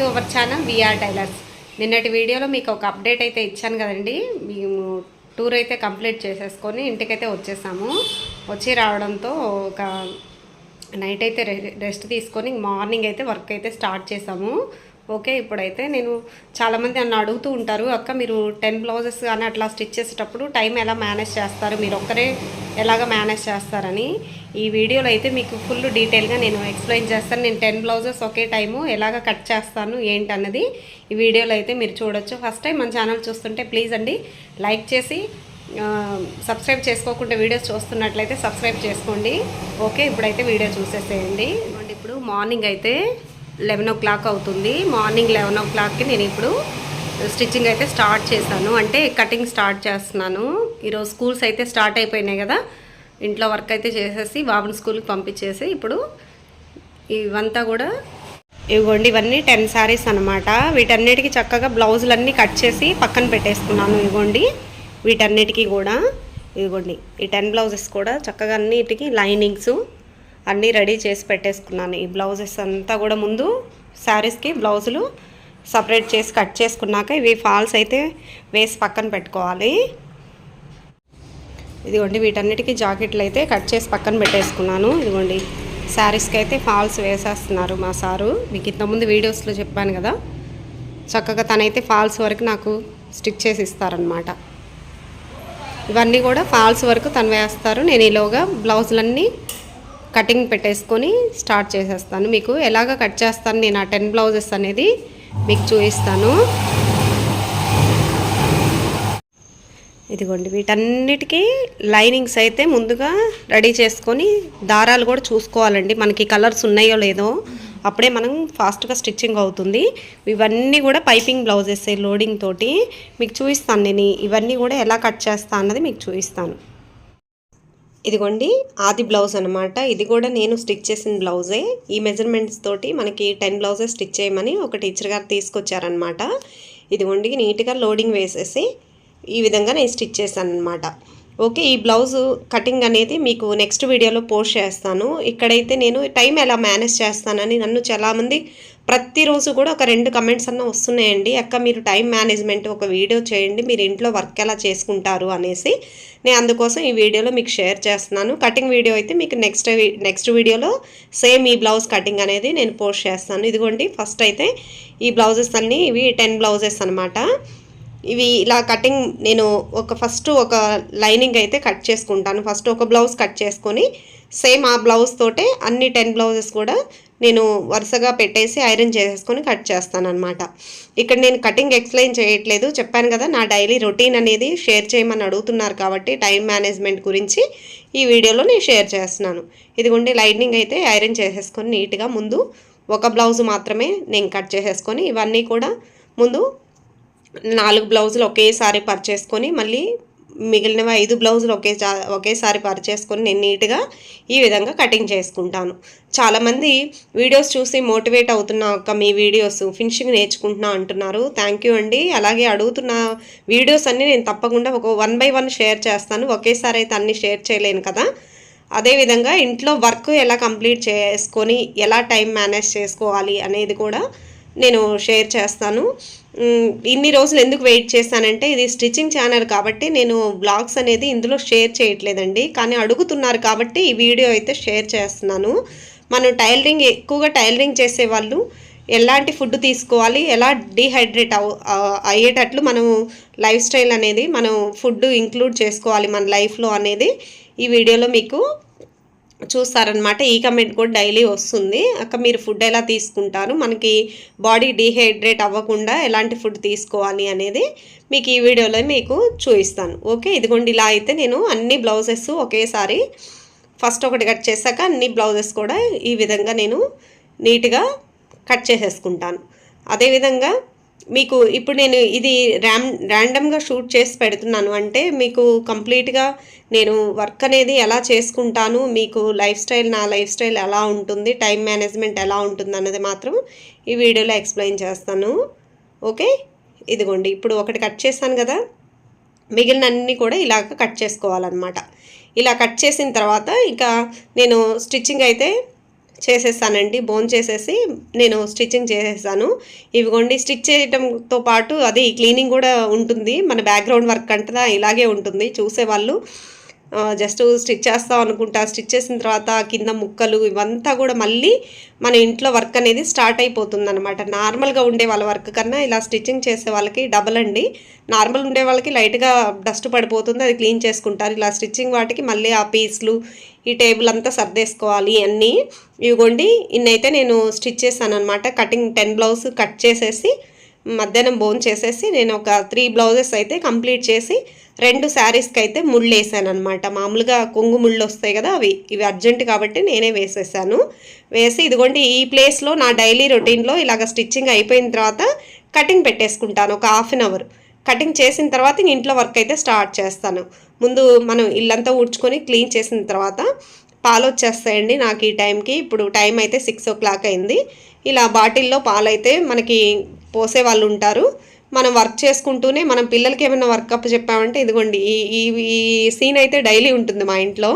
To our channel VR tailors. నిన్నటి వీడియోలో మీకు ఒక అప్డేట్ అయితే ఇచ్చాను కదండి. మేము టూర్ అయితే కంప్లీట్ చేసేసుకొని ఇంటికైతే వచ్చేసాము. వచ్చి రావడంతో ఒక నైట్ అయితే రె- రెస్ట్ తీసుకొని మార్నింగ్ అయితే వర్క్ అయితే స్టార్ట్ చేసాము. ఓకే ఇప్పుడైతే నేను చాలామంది నన్ను అడుగుతూ ఉంటారు అక్క మీరు టెన్ బ్లౌజెస్ కానీ అట్లా స్టిచ్ చేసేటప్పుడు టైం ఎలా మేనేజ్ చేస్తారు? మీరు ఒక్కరే ఎలాగ మేనేజ్ చేస్తారని. ఈ వీడియోలో అయితే మీకు ఫుల్ డీటెయిల్గా నేను ఎక్స్ప్లెయిన్ చేస్తాను. నేను టెన్ బ్లౌజెస్ ఒకే టైము ఎలాగ కట్ చేస్తాను ఏంటి అన్నది ఈ వీడియోలో అయితే మీరు చూడొచ్చు. ఫస్ట్ టైం మన ఛానల్ చూస్తుంటే ప్లీజ్ అండి లైక్ చేసి సబ్స్క్రైబ్ చేసుకోకుండా వీడియోస్ చూస్తున్నట్లయితే సబ్స్క్రైబ్ చేసుకోండి. ఓకే ఇప్పుడైతే వీడియో చూసేసేయండి. ఇప్పుడు మార్నింగ్ అయితే లెవెన్ ఓ క్లాక్ అవుతుంది. మార్నింగ్ లెవెన్ ఓ క్లాక్కి నేను ఇప్పుడు స్టిచ్చింగ్ అయితే స్టార్ట్ చేశాను. అంటే కటింగ్ స్టార్ట్ చేస్తున్నాను. ఈరోజు స్కూల్స్ అయితే స్టార్ట్ అయిపోయినాయి కదా. ఇంట్లో వర్క్ అయితే చేసేసి బాబుని స్కూల్కి పంపించేసి ఇప్పుడు ఇవంతా కూడా ఇవ్వండి ఇవన్నీ టెన్ శారీస్ అనమాట వీటన్నిటికీ చక్కగా బ్లౌజులన్నీ కట్ చేసి పక్కన పెట్టేసుకున్నాను. ఇవ్వండి వీటన్నిటికీ కూడా ఇదిగోండి ఈ టెన్ బ్లౌజెస్ కూడా చక్కగా అన్నిటికీ లైనింగ్స్ అన్నీ రెడీ చేసి పెట్టేసుకున్నాను. ఈ బ్లౌజెస్ అంతా కూడా ముందు శారీస్కి బ్లౌజులు సపరేట్ చేసి కట్ చేసుకున్నాక ఇవి ఫాల్స్ అయితే వేసి పక్కన పెట్టుకోవాలి. ఇదిగోండి వీటన్నిటికీ జాకెట్లు అయితే కట్ చేసి పక్కన పెట్టేసుకున్నాను. ఇదిగోండి శారీస్కి అయితే ఫాల్స్ వేసేస్తున్నారు మా సారు. మీకు ఇంతకుముందు వీడియోస్లో చెప్పాను కదా చక్కగా తనైతే ఫాల్స్ వరకు నాకు స్టిక్ చేసి ఇస్తారనమాట ఇవన్నీ కూడా ఫాల్స్ వరకు తను వేస్తారు. నేను ఈలోగా బ్లౌజులన్నీ కటింగ్ పెట్టేసుకొని స్టార్ట్ చేసేస్తాను. మీకు ఎలాగ కట్ చేస్తాను నేను ఆ టెన్ బ్లౌజెస్ అనేది మీకు చూపిస్తాను. ఇదిగోండి వీటన్నిటికీ లైనింగ్స్ అయితే ముందుగా రెడీ చేసుకొని దారాలు కూడా చూసుకోవాలండి. మనకి కలర్స్ ఉన్నాయో లేదో అప్పుడే మనం ఫాస్ట్గా స్టిచ్చింగ్ అవుతుంది. ఇవన్నీ కూడా పైపింగ్ బ్లౌజెస్ లోడింగ్ తోటి మీకు చూపిస్తాను నేను. ఇవన్నీ కూడా ఎలా కట్ చేస్తా అన్నది మీకు చూపిస్తాను. ఇదిగోండి ఆది బ్లౌజ్ అనమాట ఇది కూడా నేను స్టిచ్ చేసిన బ్లౌజే ఈ మెజర్మెంట్స్ తోటి మనకి టెన్ బ్లౌజెస్ స్టిచ్ చేయమని ఒక టీచర్ గారు తీసుకొచ్చారనమాట ఇదిగోండి నీట్గా లోడింగ్ వేసేసి ఈ విధంగా నేను స్టిచ్ చేశాను అనమాట ఓకే ఈ బ్లౌజ్ కటింగ్ అనేది మీకు నెక్స్ట్ వీడియోలో పోస్ట్ చేస్తాను. ఇక్కడైతే నేను టైం ఎలా మేనేజ్ చేస్తానని నన్ను చాలామంది ప్రతిరోజు కూడా ఒక రెండు కమెంట్స్ అన్న వస్తున్నాయండి. అక్క మీరు టైం మేనేజ్మెంట్ ఒక వీడియో చేయండి మీరు ఇంట్లో వర్క్ ఎలా చేసుకుంటారు? అనేసి నేను అందుకోసం ఈ వీడియోలో మీకు షేర్ చేస్తున్నాను. కటింగ్ వీడియో అయితే మీకు నెక్స్ట్ నెక్స్ట్ వీడియోలో సేమ్ ఈ బ్లౌజ్ కటింగ్ అనేది నేను పోస్ట్ చేస్తాను. ఇదిగోండి ఫస్ట్ అయితే ఈ బ్లౌజెస్ అన్నీ ఇవి టెన్ బ్లౌజెస్ అనమాట ఇవి ఇలా కటింగ్ నేను ఒక ఫస్ట్ ఒక లైనింగ్ అయితే కట్ చేసుకుంటాను. ఫస్ట్ ఒక బ్లౌజ్ కట్ చేసుకొని సేమ్ ఆ బ్లౌజ్ తోటే అన్ని టెన్ బ్లౌజెస్ కూడా నేను వరుసగా పెట్టేసి ఐరన్ చేసేసుకొని కట్ చేస్తాను అనమాట ఇక్కడ నేను కటింగ్ ఎక్స్ప్లెయిన్ చేయట్లేదు. చెప్పాను కదా నా డైలీ రొటీన్ అనేది షేర్ చేయమని అడుగుతున్నారు కాబట్టి టైం మేనేజ్మెంట్ గురించి ఈ వీడియోలో నేను షేర్ చేస్తున్నాను. ఇదిగోండి లైనింగ్ అయితే ఐరన్ చేసేసుకొని నీట్గా ముందు ఒక బ్లౌజ్ మాత్రమే నేను కట్ చేసేసుకొని ఇవన్నీ కూడా ముందు నాలుగు బ్లౌజులు ఒకేసారి పర్చేసుకొని మళ్ళీ మిగిలినవి ఐదు బ్లౌజులు ఒకే ఒకేసారి పరిచేసుకొని నేను నీట్గా ఈ విధంగా కటింగ్ చేసుకుంటాను. చాలామంది వీడియోస్ చూసి మోటివేట్ అవుతున్నా ఒక మీ వీడియోస్ ఫినిషింగ్ నేర్చుకుంటున్నా అంటున్నారు. థ్యాంక్ యూ అండి. అలాగే అడుగుతున్న వీడియోస్ అన్నీ నేను తప్పకుండా ఒక వన్ బై వన్ షేర్ చేస్తాను. ఒకేసారి అయితే అన్ని షేర్ చేయలేను కదా. అదేవిధంగా ఇంట్లో వర్క్ ఎలా కంప్లీట్ చేసుకొని ఎలా టైం మేనేజ్ చేసుకోవాలి అనేది కూడా నేను షేర్ చేస్తాను. ఇన్ని రోజులు ఎందుకు వెయిట్ చేశానంటే ఇది స్టిచ్చింగ్ ఛానల్ కాబట్టి నేను బ్లాగ్స్ అనేది ఇందులో షేర్ చేయట్లేదండి. కానీ అడుగుతున్నారు కాబట్టి ఈ వీడియో అయితే షేర్ చేస్తున్నాను. మనం టైలరింగ్ ఎక్కువగా టైలరింగ్ చేసే వాళ్ళు ఎలాంటి ఫుడ్ తీసుకోవాలి ఎలా డీహైడ్రేట్ అవ్ అయ్యేటట్లు మనం లైఫ్ స్టైల్ అనేది మనం ఫుడ్ ఇంక్లూడ్ చేసుకోవాలి మన లైఫ్లో అనేది ఈ వీడియోలో మీకు చూస్తారనమాట ఈ కమెంట్ కూడా డైలీ వస్తుంది. అక్క మీరు ఫుడ్ ఎలా తీసుకుంటారు? మనకి బాడీ డీహైడ్రేట్ అవ్వకుండా ఎలాంటి ఫుడ్ తీసుకోవాలి అనేది మీకు ఈ వీడియోలో మీకు చూపిస్తాను. ఓకే? ఇదిగోండి ఇలా అయితే నేను అన్ని బ్లౌజెస్ ఒకేసారి ఫస్ట్ ఒకటి కట్ చేశాక అన్ని బ్లౌజెస్ కూడా ఈ విధంగా నేను నీట్గా కట్ చేసేసుకుంటాను. అదేవిధంగా మీకు ఇప్పుడు నేను ఇది ర్యామ్ ర్యాండమ్గా షూట్ చేసి పెడుతున్నాను. అంటే మీకు కంప్లీట్గా నేను వర్క్ అనేది ఎలా చేసుకుంటాను మీకు లైఫ్ స్టైల్ నా లైఫ్ స్టైల్ ఎలా ఉంటుంది టైం మేనేజ్మెంట్ ఎలా ఉంటుంది అన్నది మాత్రం ఈ వీడియోలో ఎక్స్ప్లెయిన్ చేస్తాను. ఓకే? ఇదిగోండి ఇప్పుడు ఒకటి కట్ చేశాను కదా? మిగిలిన అన్ని కూడా ఇలాగ కట్ చేసుకోవాలన్నమాట. ఇలా కట్ చేసిన తర్వాత ఇక నేను స్టిచ్చింగ్ అయితే చేసేసానండి బోన్ చేసేసి నేను స్టిచ్చింగ్ చేసేసాను ఇవిగోండి స్టిచ్ చేయటంతో పాటు అది క్లీనింగ్ కూడా ఉంటుంది. మన బ్యాక్గ్రౌండ్ వర్క్ అంటదా ఇలాగే ఉంటుంది. చూసేవాళ్ళు జస్ట్ స్టిచ్ చేస్తాం అనుకుంటా. స్టిచ్ చేసిన తర్వాత కింద ముక్కలు ఇవంతా కూడా మళ్ళీ మన ఇంట్లో వర్క్ అనేది స్టార్ట్ అయిపోతుంది అనమాట నార్మల్గా ఉండే వాళ్ళ వర్క్ కన్నా ఇలా స్టిచ్చింగ్ చేసే వాళ్ళకి డబల్ అండి. నార్మల్ ఉండే వాళ్ళకి లైట్గా డస్ట్ పడిపోతుంది అది క్లీన్ చేసుకుంటారు. ఇలా స్టిచ్చింగ్ వాటికి మళ్ళీ ఆ పీస్లు ఈ టేబుల్ అంతా సర్దేసుకోవాలి అన్నీ. ఇవిగోండి ఇన్నైతే నేను స్టిచ్ చేశాను అనమాట కటింగ్ టెన్ బ్లౌజ్ కట్ చేసేసి మధ్యాహ్నం బోన్ చేసేసి నేను ఒక త్రీ బ్లౌజెస్ అయితే కంప్లీట్ చేసి రెండు శారీస్కి అయితే ముళ్ళు వేసాను అనమాట మామూలుగా కొంగు ముళ్ళు వస్తాయి కదా అవి. ఇవి అర్జెంట్ కాబట్టి నేనే వేసేసాను. వేసి ఇదిగోండి ఈ ప్లేస్లో నా డైలీ రొటీన్లో ఇలాగ స్టిచ్చింగ్ అయిపోయిన తర్వాత కటింగ్ పెట్టేసుకుంటాను. ఒక హాఫ్ అన్ అవర్. కటింగ్ చేసిన తర్వాత ఇంట్లో వర్క్ అయితే స్టార్ట్ చేస్తాను. ముందు మనం ఇల్లంతా ఊడ్చుకొని క్లీన్ చేసిన తర్వాత పాలు వచ్చేస్తాయండి నాకు ఈ టైంకి. ఇప్పుడు టైం అయితే సిక్స్ ఓ క్లాక్ అయింది. ఇలా బాటిల్లో పాలు అయితే మనకి పోసే వాళ్ళు ఉంటారు. మనం వర్క్ చేసుకుంటూనే మనం పిల్లలకి ఏమైనా వర్క్ అప్ చెప్పామంటే ఇదిగోండి ఈ ఈ ఈ సీన్ అయితే డైలీ ఉంటుంది మా ఇంట్లో.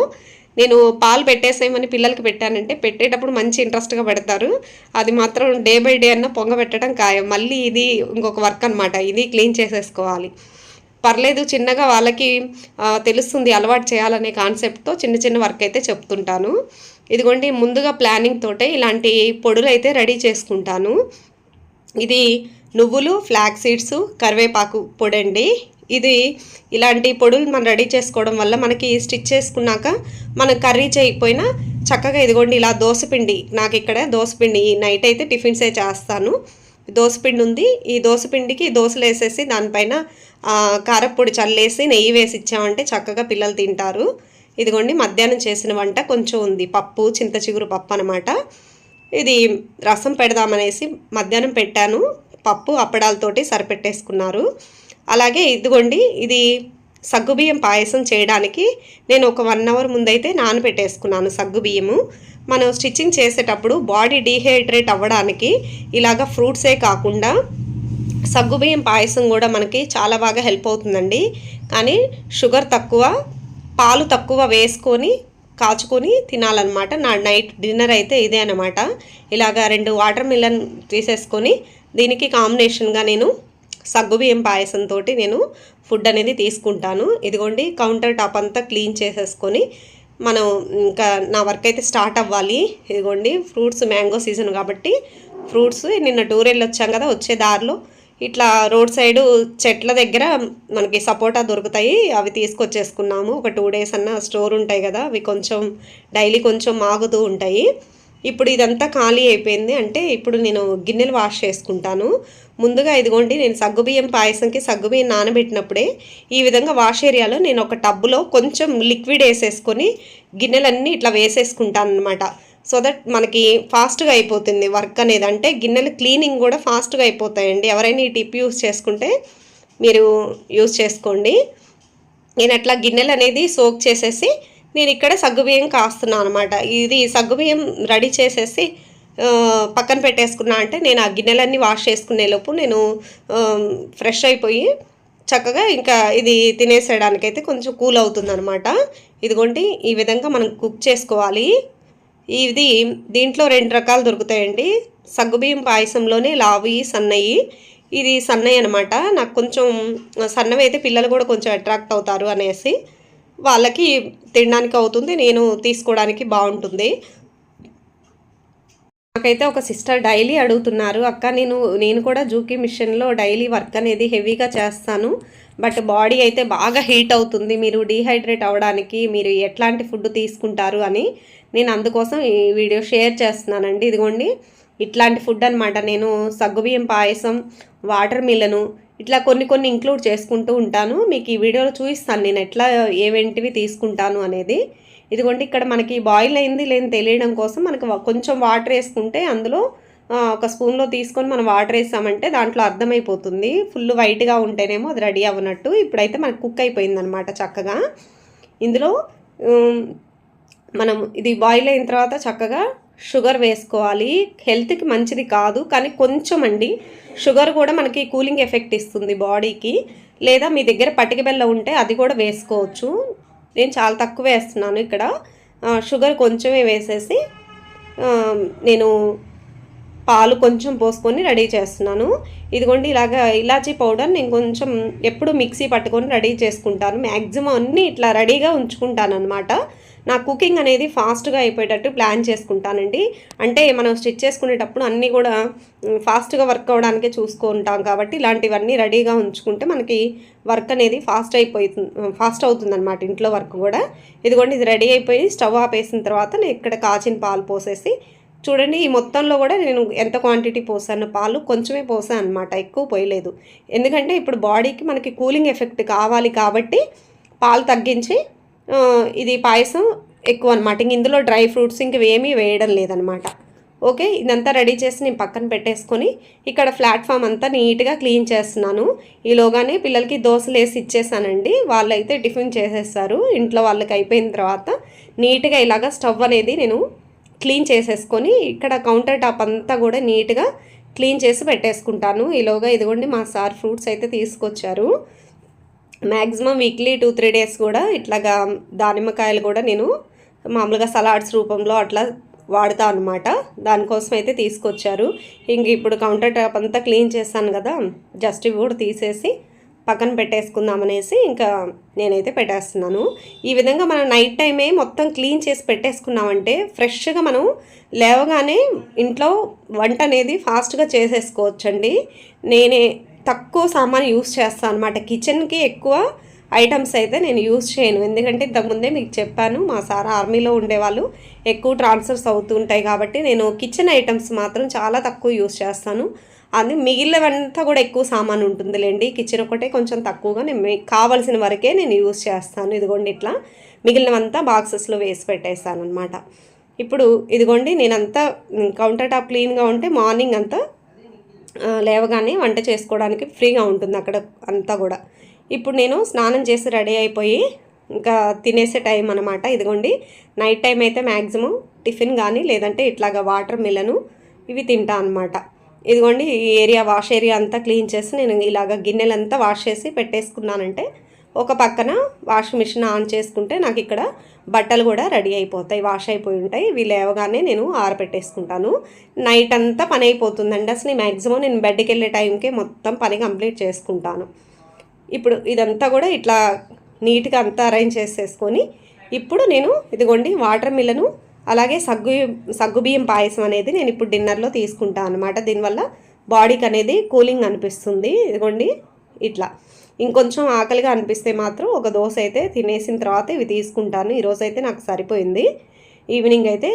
నేను పాలు పెట్టేసేయమని పిల్లలకి పెట్టానంటే పెట్టేటప్పుడు మంచి ఇంట్రెస్ట్గా పెడతారు. అది మాత్రం డే బై డే అన్న పొంగ పెట్టడం ఖాయం. మళ్ళీ ఇది ఇంకొక వర్క్ అనమాట ఇది క్లీన్ చేసేసుకోవాలి. పర్లేదు చిన్నగా వాళ్ళకి తెలుస్తుంది అలవాటు చేయాలనే కాన్సెప్ట్తో చిన్న చిన్న వర్క్ అయితే చెప్తుంటాను. ఇదిగోండి ముందుగా ప్లానింగ్ తోటే ఇలాంటి పొడులు అయితే రెడీ చేసుకుంటాను. ఇది నువ్వులు ఫ్లాక్ సీడ్స్ కరివేపాకు పొడండి. ఇది ఇలాంటి పొడులు మనం రెడీ చేసుకోవడం వల్ల మనకి స్టిచ్ చేసుకున్నాక మనం కర్రీ చేయకపోయినా చక్కగా ఇదిగోండి ఇలా దోసపిండి నాకు ఇక్కడ దోసపిండి ఈ నైట్ అయితే టిఫిన్సే చేస్తాను. దోసపిండి ఉంది. ఈ దోసపిండికి దోశలు వేసేసి దానిపైన ఆ, కారప్పొడి చల్లేసి నెయ్యి వేసి ఇచ్చామంటే చక్కగా పిల్లలు తింటారు. ఇదిగోండి మధ్యాహ్నం చేసిన వంట కొంచెం ఉంది. పప్పు చింత చిగురు పప్పు అనమాట ఇది రసం పెడదామనేసి మధ్యాహ్నం పెట్టాను. పప్పు అప్పడాలతోటి సరిపెట్టేసుకున్నారు. అలాగే ఇదిగోండి ఇది సగ్గుబియ్యం పాయసం చేయడానికి నేను ఒక వన్ అవర్ ముందైతే నానబెట్టేసుకున్నాను సగ్గుబియ్యము మనం స్టిచ్చింగ్ చేసేటప్పుడు బాడీ డీహైడ్రేట్ అవ్వడానికి ఇలాగ ఫ్రూట్సే కాకుండా సగ్గుబియ్యం పాయసం కూడా మనకి చాలా బాగా హెల్ప్ అవుతుందండి. కానీ షుగర్ తక్కువ పాలు తక్కువ వేసుకొని కాచుకొని తినాలన్నమాట. నా నైట్ డిన్నర్ అయితే ఇదే అనమాట ఇలాగ రెండు వాటర్ మిలన్ తీసేసుకొని దీనికి కాంబినేషన్గా నేను సగ్గుబియ్యం పాయసంతో నేను ఫుడ్ అనేది తీసుకుంటాను. ఇదిగోండి కౌంటర్ టాప్ అంతా క్లీన్ చేసేసుకొని మనం ఇంకా నా వర్క్ అయితే స్టార్ట్ అవ్వాలి. ఇదిగోండి ఫ్రూట్స్ మ్యాంగో సీజన్ కాబట్టి ఫ్రూట్స్ నిన్న టూర్ వెళ్ళి వచ్చాం కదా వచ్చే దారిలో. ఇట్లా రోడ్ సైడ్ చెట్ల దగ్గర మనకి సపోటా దొరుకుతాయి అవి తీసుకొచ్చేసుకున్నాము. ఒక టూ డేస్ అన్న స్టోర్ ఉంటాయి కదా అవి కొంచెం డైలీ కొంచెం మాగుతూ ఉంటాయి. ఇప్పుడు ఇదంతా ఖాళీ అయిపోయింది. అంటే ఇప్పుడు నేను గిన్నెలు వాష్ చేసుకుంటాను. ముందుగా ఇదిగోండి నేను సగ్గుబియ్యం పాయసంకి సగ్గుబియ్యం నానబెట్టినప్పుడే ఈ విధంగా వాష్ ఏరియాలో నేను ఒక టబ్బులో కొంచెం లిక్విడ్ వేసేసుకొని గిన్నెలన్నీ ఇట్లా వేసేసుకుంటాను అనమాట సో దట్ మనకి ఫాస్ట్గా అయిపోతుంది వర్క్ అనేది. అంటే గిన్నెలు క్లీనింగ్ కూడా ఫాస్ట్గా అయిపోతాయండి. ఎవరైనా ఈ టిప్ యూస్ చేసుకుంటే మీరు యూస్ చేసుకోండి. నేను అట్లా గిన్నెలు అనేది సోక్ చేసేసి నేను ఇక్కడ సగ్గుబియ్యం కాస్తున్నాను అనమాట ఇది సగ్గుబియ్యం రెడీ చేసేసి పక్కన పెట్టేసుకున్నా అంటే నేను ఆ గిన్నెలన్నీ వాష్ చేసుకునే లోపు నేను ఫ్రెష్ అయిపోయి చక్కగా ఇంకా ఇది తినేసేయడానికైతే కొంచెం కూల్ అవుతుంది అనమాట ఇదిగోండి ఈ విధంగా మనం కుక్ చేసుకోవాలి. ఇది దీంట్లో రెండు రకాలు దొరుకుతాయండి. సగ్గుబియ్యం పాయసంలోనే లావి సన్నయి. ఇది సన్నయ్య అనమాట నాకు కొంచెం సన్నవి అయితే పిల్లలు కూడా కొంచెం అట్రాక్ట్ అవుతారు అనేసి. వాళ్ళకి తినడానికి అవుతుంది నేను తీసుకోవడానికి బాగుంటుంది. నాకైతే ఒక సిస్టర్ డైలీ అడుగుతున్నారు అక్క నేను నేను కూడా జూకీ మిషన్లో డైలీ వర్క్ అనేది హెవీగా చేస్తాను బట్ బాడీ అయితే బాగా హీట్ అవుతుంది మీరు డీహైడ్రేట్ అవ్వడానికి మీరు ఎట్లాంటి ఫుడ్ తీసుకుంటారు అని నేను అందుకోసం ఈ వీడియో షేర్ చేస్తున్నానండి. ఇదిగోండి ఇట్లాంటి ఫుడ్ అనమాట నేను సగ్గుబియ్యం పాయసం వాటర్ మిల్లను ఇట్లా కొన్ని కొన్ని ఇంక్లూడ్ చేసుకుంటూ ఉంటాను. మీకు ఈ వీడియోలో చూపిస్తాను నేను ఎట్లా ఏవేంటివి తీసుకుంటాను అనేది. ఇదిగోండి ఇక్కడ మనకి బాయిల్ అయింది లేని తెలియడం కోసం మనకు కొంచెం వాటర్ వేసుకుంటే అందులో ఒక స్పూన్లో తీసుకొని మనం వాటర్ వేసామంటే దాంట్లో అర్థమైపోతుంది. ఫుల్ వైట్గా ఉంటేనేమో అది రెడీ అవ్వనట్టు. ఇప్పుడైతే మనకు కుక్ అయిపోయింది అనమాట చక్కగా. ఇందులో మనం ఇది బాయిల్ అయిన తర్వాత చక్కగా షుగర్ వేసుకోవాలి. హెల్త్కి మంచిది కాదు కానీ కొంచెం అండి. షుగర్ కూడా మనకి కూలింగ్ ఎఫెక్ట్ ఇస్తుంది బాడీకి. లేదా మీ దగ్గర పటిక బెల్లం ఉంటే అది కూడా వేసుకోవచ్చు. నేను చాలా తక్కువ వేస్తున్నాను ఇక్కడ. షుగర్ కొంచెమే వేసేసి నేను పాలు కొంచెం పోసుకొని రెడీ చేస్తున్నాను. ఇదిగోండి ఇలాగ ఇలాచీ పౌడర్ నేను కొంచెం ఎప్పుడు మిక్సీ పట్టుకొని రెడీ చేసుకుంటాను. మ్యాక్సిమం అన్నీ ఇట్లా రెడీగా ఉంచుకుంటాను అనమాట నా కుకింగ్ అనేది ఫాస్ట్గా అయిపోయేటట్టు ప్లాన్ చేసుకుంటానండి. అంటే మనం స్టిచ్ చేసుకునేటప్పుడు అన్నీ కూడా ఫాస్ట్గా వర్క్ అవ్వడానికే చూసుకుంటాం కాబట్టి ఇలాంటివన్నీ రెడీగా ఉంచుకుంటే మనకి వర్క్ అనేది ఫాస్ట్ అయిపోతుంది ఫాస్ట్ అవుతుంది అనమాట ఇంట్లో వర్క్ కూడా. ఇదిగోండి ఇది రెడీ అయిపోయి స్టవ్ ఆపేసిన తర్వాత నేను ఇక్కడ కాచిన పాలు పోసేసి చూడండి ఈ మొత్తంలో కూడా నేను ఎంత క్వాంటిటీ పోసాను పాలు కొంచెమే పోసాను అనమాట ఎక్కువ పోయలేదు. ఎందుకంటే ఇప్పుడు బాడీకి మనకి కూలింగ్ ఎఫెక్ట్ కావాలి కాబట్టి పాలు తగ్గించి ఇది పాయసం ఎక్కువ అనమాట ఇంక ఇందులో డ్రై ఫ్రూట్స్ ఇంకవేమీ ఏమీ వేయడం లేదనమాట ఓకే ఇదంతా రెడీ చేసి నేను పక్కన పెట్టేసుకొని ఇక్కడ ప్లాట్ఫామ్ అంతా నీట్గా క్లీన్ చేస్తున్నాను. ఈలోగానే పిల్లలకి దోశలు వేసి ఇచ్చేసానండి. వాళ్ళైతే టిఫిన్ చేసేస్తారు. ఇంట్లో వాళ్ళకి అయిపోయిన తర్వాత నీట్గా ఇలాగా స్టవ్ అనేది నేను క్లీన్ చేసేసుకొని ఇక్కడ కౌంటర్ టాప్ అంతా కూడా నీట్గా క్లీన్ చేసి పెట్టేసుకుంటాను. ఈలోగా ఇదిగోండి మా సార్ ఫ్రూట్స్ అయితే తీసుకొచ్చారు. Maximum weekly two three days కూడా ఇట్లాగా దానిమ్మకాయలు కూడా నేను మామూలుగా సలాడ్స్ రూపంలో అట్లా వాడతా అనమాట దానికోసం అయితే తీసుకొచ్చారు. ఇంక ఇప్పుడు కౌంటర్ టాప్ అంతా క్లీన్ చేశాను కదా జస్ట్ ఇవి కూడా తీసేసి పక్కన పెట్టేసుకుందాం అనేసి ఇంకా నేనైతే పెట్టేస్తున్నాను. ఈ విధంగా మనం నైట్ టైమే మొత్తం క్లీన్ చేసి పెట్టేసుకున్నామంటే ఫ్రెష్గా మనం లేవగానే ఇంట్లో వంట అనేది ఫాస్ట్గా చేసేసుకోవచ్చండి. నేనే తక్కువ సామాన్ యూస్ చేస్తాను అనమాట కిచెన్కి ఎక్కువ ఐటమ్స్ అయితే నేను యూస్ చేయను. ఎందుకంటే ఇంతకుముందే మీకు చెప్పాను మా సార్ ఆర్మీలో ఉండేవాళ్ళు ఎక్కువ ట్రాన్స్ఫర్స్ అవుతుంటాయి కాబట్టి నేను కిచెన్ ఐటమ్స్ మాత్రం చాలా తక్కువ యూస్ చేస్తాను. అది మిగిలినవంతా కూడా ఎక్కువ సామాన్ ఉంటుందిలేండి. కిచెన్ ఒకటే కొంచెం తక్కువగా నేను కావాల్సిన వరకే నేను యూస్ చేస్తాను. ఇదిగోండి ఇట్లా మిగిలినవంతా బాక్సెస్లో వేసి పెట్టేస్తాను అనమాట ఇప్పుడు ఇదిగోండి నేనంతా కౌంటర్ టాప్ క్లీన్గా ఉంటే మార్నింగ్ అంతా లేవగానే వంట చేసుకోవడానికి ఫ్రీగా ఉంటుంది అక్కడ అంతా కూడా. ఇప్పుడు నేను స్నానం చేసి రెడీ అయిపోయి ఇంకా తినేసే టైం అనమాట ఇదిగోండి నైట్ టైం అయితే మ్యాక్సిమం టిఫిన్ కానీ లేదంటే ఇట్లాగా వాటర్ మిలను ఇవి తింటా అనమాట ఇదిగోండి ఈ ఏరియా వాష్ ఏరియా అంతా క్లీన్ చేసి నేను ఇలాగ గిన్నెలంతా వాష్ చేసి పెట్టేసుకున్నానంటే ఒక పక్కన వాషింగ్ మిషన్ ఆన్ చేసుకుంటే నాకు ఇక్కడ బట్టలు కూడా రెడీ అయిపోతాయి వాష్ అయిపోయి ఉంటాయి. ఇవి లేవగానే నేను ఆరబెట్టేసుకుంటాను నైట్ అంతా పని అయిపోతుందండి. అసలు మ్యాక్సిమం నేను బెడ్కి వెళ్ళే టైంకే మొత్తం పని కంప్లీట్ చేసుకుంటాను. ఇప్పుడు ఇదంతా కూడా ఇట్లా నీట్గా అంతా అరేంజ్ చేసేసుకొని ఇప్పుడు నేను ఇదిగోండి వాటర్ మిల్లను అలాగే సగ్గు సగ్గుబియ్యం పాయసం అనేది నేను ఇప్పుడు డిన్నర్లో తీసుకుంటాను అనమాట దీనివల్ల బాడీకి అనేది కూలింగ్ అనిపిస్తుంది. ఇదిగోండి ఇట్లా. ఇంకొంచెం ఆకలిగా అనిపిస్తే మాత్రం ఒక దోశ అయితే తినేసిన తర్వాత ఇవి తీసుకుంటాను. ఈరోజు అయితే నాకు సరిపోయింది. ఈవినింగ్ అయితే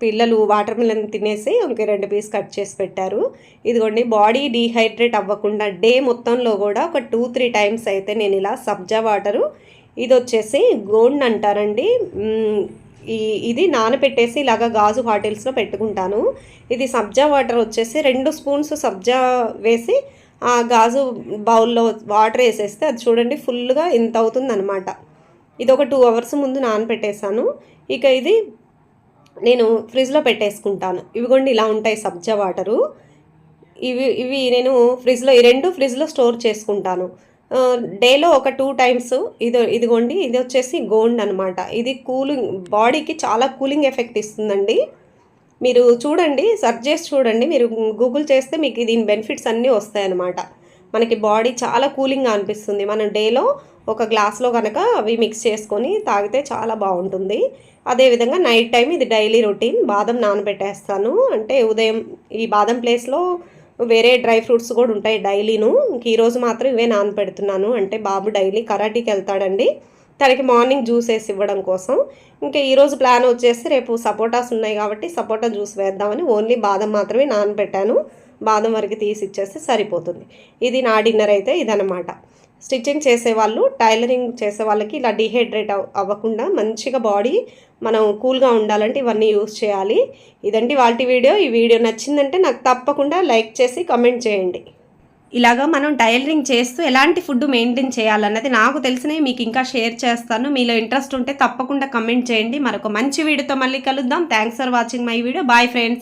పిల్లలు వాటర్ మిలన్ తినేసి ఇంకే రెండు పీస్ కట్ చేసి పెట్టారు. ఇదిగోండి బాడీ డీహైడ్రేట్ అవ్వకుండా డే మొత్తంలో కూడా ఒక టూ త్రీ టైమ్స్ అయితే నేను ఇలా సబ్జా వాటరు ఇది వచ్చేసి గోండ్ అంటారండి. ఈ ఇది నానబెట్టేసి ఇలాగా గాజు బాటిల్స్లో పెట్టుకుంటాను. ఇది సబ్జా వాటర్ వచ్చేసి రెండు స్పూన్స్ సబ్జా వేసి ఆ గాజు బౌల్లో వాటర్ వేసేస్తే అది చూడండి ఫుల్గా ఇంత అవుతుందన్నమాట. ఇది ఒక టూ అవర్స్ ముందు నానబెట్టేశాను ఇక ఇది నేను ఫ్రిడ్జ్లో పెట్టేసుకుంటాను. ఇవిగోండి ఇలా ఉంటాయి సబ్జా వాటరు. ఇవి ఇవి నేను ఫ్రిడ్జ్లో ఈ రెండు ఫ్రిడ్జ్లో స్టోర్ చేసుకుంటాను. డేలో ఒక టూ టైమ్స్ ఇది ఇదిగోండి ఇది వచ్చేసి గోండ్ అనమాట ఇది కూలింగ్ బాడీకి చాలా కూలింగ్ ఎఫెక్ట్ ఇస్తుందండి. మీరు చూడండి సర్చ్ చేసి చూడండి మీరు గూగుల్ చేస్తే మీకు దీని బెనిఫిట్స్ అన్నీ వస్తాయన్నమాట మనకి బాడీ చాలా కూలింగ్గా అనిపిస్తుంది. మనం డేలో ఒక గ్లాస్లో కనుక అవి మిక్స్ చేసుకొని తాగితే చాలా బాగుంటుంది. అదేవిధంగా నైట్ టైం ఇది డైలీ రొటీన్ బాదం నానబెట్టేస్తాను. అంటే ఉదయం ఈ బాదం ప్లేస్లో వేరే డ్రై ఫ్రూట్స్ కూడా ఉంటాయి డైలీను. ఇంక ఈరోజు మాత్రం ఇవే నానపెడుతున్నాను అంటే బాబు డైలీ కరాటీకి వెళ్తాడండి. తనకి మార్నింగ్ జ్యూస్ వేసి ఇవ్వడం కోసం. ఇంకా ఈరోజు ప్లాన్ వచ్చేసి రేపు సపోటాస్ ఉన్నాయి కాబట్టి సపోటా జ్యూస్ వేద్దామని ఓన్లీ బాదం మాత్రమే నానబెట్టాను. బాదం వరకు తీసి ఇచ్చేస్తే సరిపోతుంది. ఇది నా డిన్నర్ అయితే ఇదనమాట స్టిచ్చింగ్ చేసేవాళ్ళు టైలరింగ్ చేసే వాళ్ళకి ఇలా డిహైడ్రేట్ అవ్ అవ్వకుండా మంచిగా బాడీ మనం కూల్గా ఉండాలంటే ఇవన్నీ యూస్ చేయాలి. ఇదండి వాళ్ళ వీడియో. ఈ వీడియో నచ్చిందంటే నాకు తప్పకుండా లైక్ చేసి కమెంట్ చేయండి. ఇలాగా మనం టైలరింగ్ చేస్తూ ఎలాంటి ఫుడ్ మెయింటైన్ చేయాలన్నది నాకు తెలిసినవి మీకు ఇంకా షేర్ చేస్తాను. మీలో ఇంట్రెస్ట్ ఉంటే తప్పకుండా కమెంట్ చేయండి. మరొక మంచి వీడియోతో మళ్ళీ కలుద్దాం. Thanks for watching my video. Bye friends.